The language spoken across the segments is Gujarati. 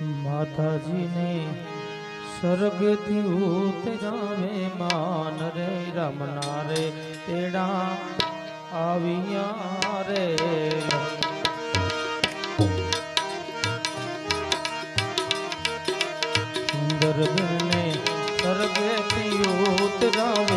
માતાજીને સ્વર્ગથી ઉતરાવે માન રે રમના રે તેડા આવ્યા રે. સુંદર બને સ્વર્ગથી ઉતરાવે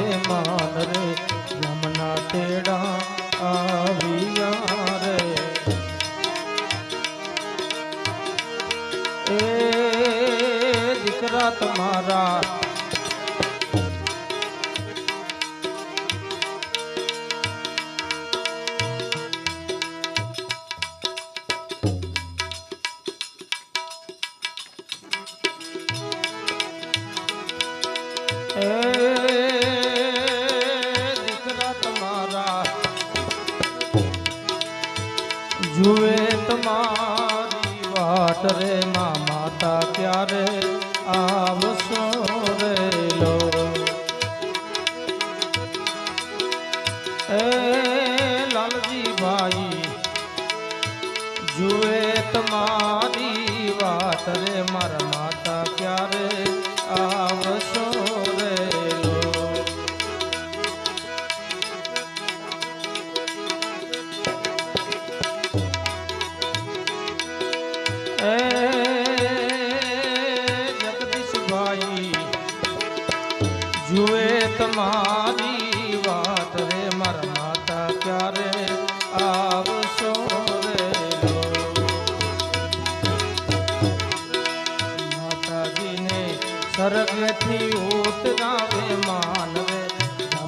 સ્વર્ગથી ઉતરાવે માનવે.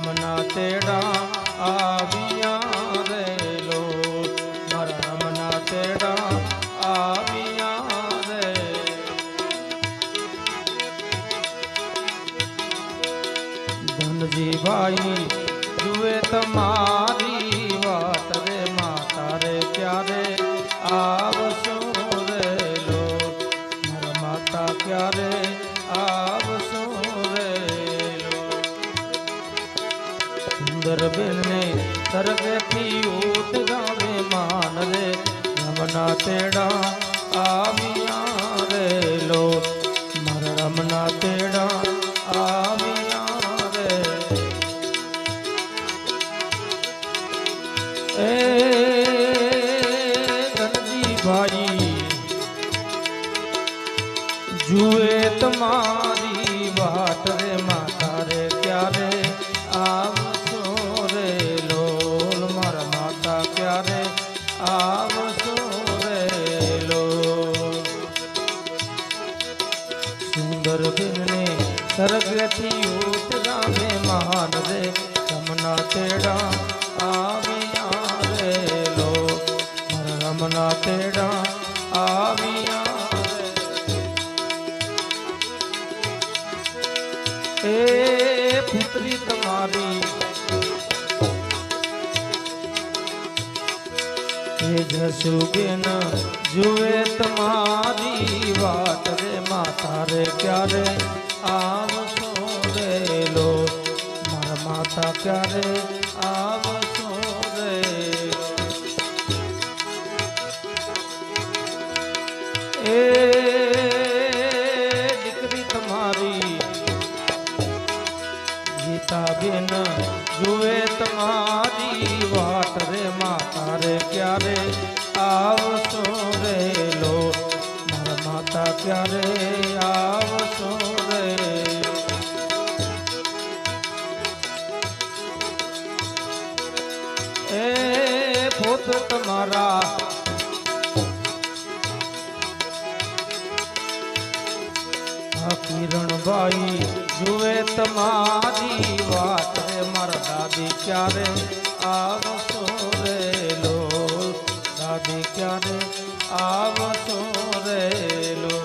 રમના તેડા આવ્યા રે લો રમના તેડા આવ્યા રે ધનજીભાઈ જુએ તમારી બેનને ઓટ ગાવે માન રે. રમના તેડા આવ્યા રે લો. મારા રમના તેડા આવ્યા રે. એ ધનજી ભાઈ જુએ તમારી વાત રે માતા રે, ક્યારે રમના તેડા આવ્યા. એ પુત્રી તમારી. એ જસુબેન જુએ તમારી વાત રે, માતા રે, ક્યારે આવશો રે લો? મારા માતા ક્યારે આવશો? દીકરી તમારી. ગીતાબેન, જુએ તમારી વાત રે માતા રે ક્યારે આવશો રે લો? મારા માતા ક્યારે આવશો રે એ પોત તમારા કિરણભાઈ જુએ તમારી વાત રે, મારા દાદી ક્યારે આવશો રે લો દાદી ક્યારે આવશો રે લો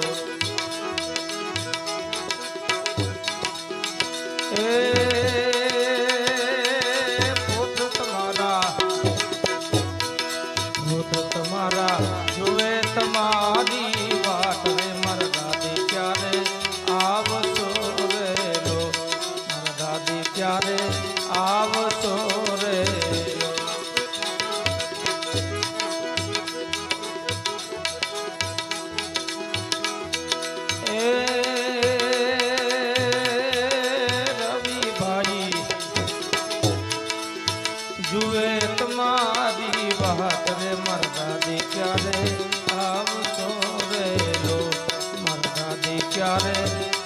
એ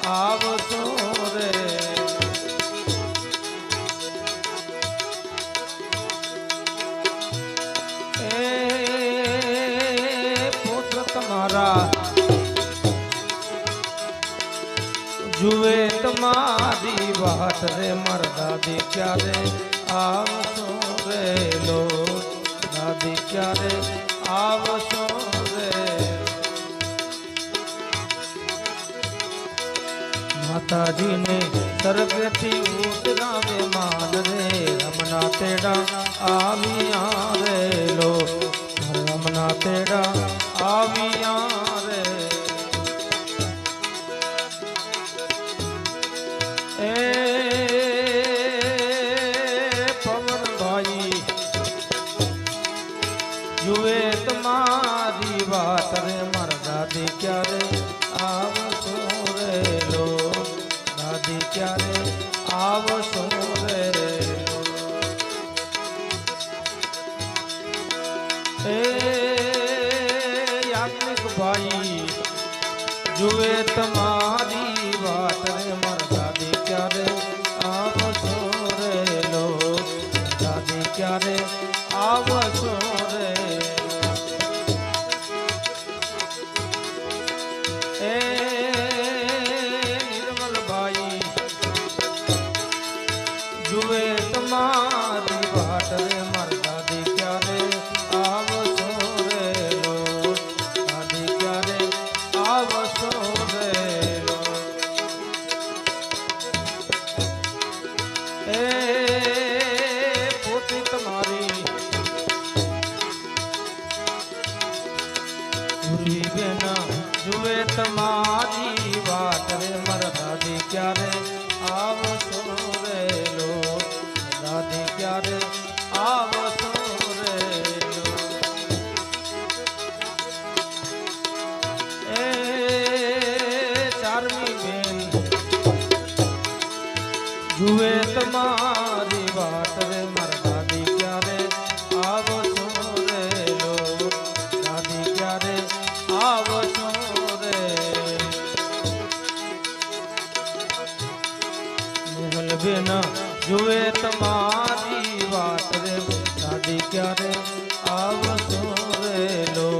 આવતો રે. એ પુત્ર તમારા જુએ તમારી વાત રે, મારા દાદી ક્યારે આવતો રે, લો, દાદી ક્યારે માતાજીને સર્વેથી ઉતરાવે માન રે. હમના તેડા આવી આવેલો. હમના તેડા આવી જુએ તમા નભે જુએ તમારી વાત રે. દાદી ક્યારે આવશો રે લો?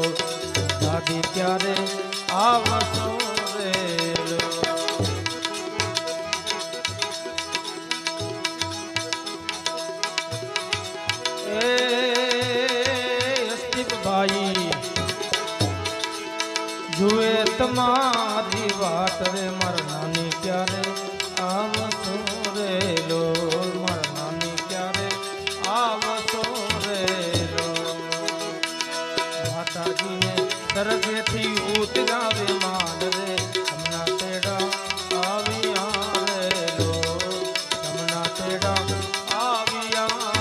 દાદી ક્યારે આવશો રે ભાઈ, જુએ તમારી વાત રે. તરફેથી ઉતરાવે માલ રે હમણા તેડા આવી આવે લો હમણા તેડા આવી આવે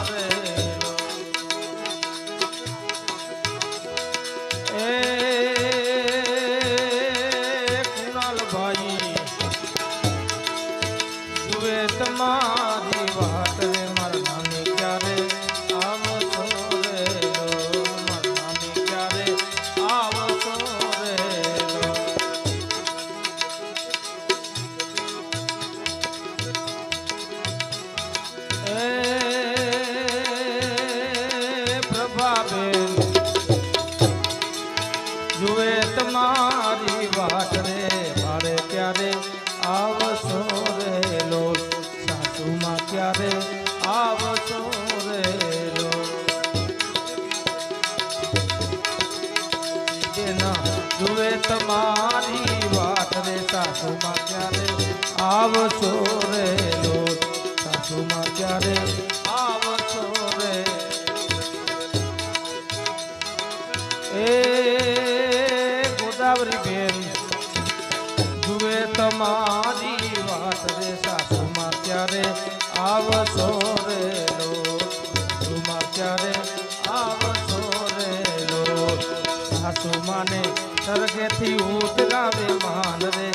સાસુમાં ક્યારે આવશો રે લોટ સાસુમાં ક્યારે? આવશો રે એ ગોદાવરી બેન જુએ તમારી વાત રે સાસુમાં ક્યારે આવશો રે લોટ સાસુમાં ક્યારે આવશો રે લોટ સાસુ માને સરગેથી ઉતરાવે માન રે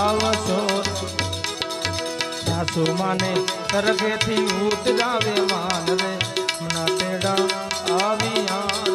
આવશો સાસુ માને તરફેથી ઉતરાવે માન રે મના તેડા આવ્યા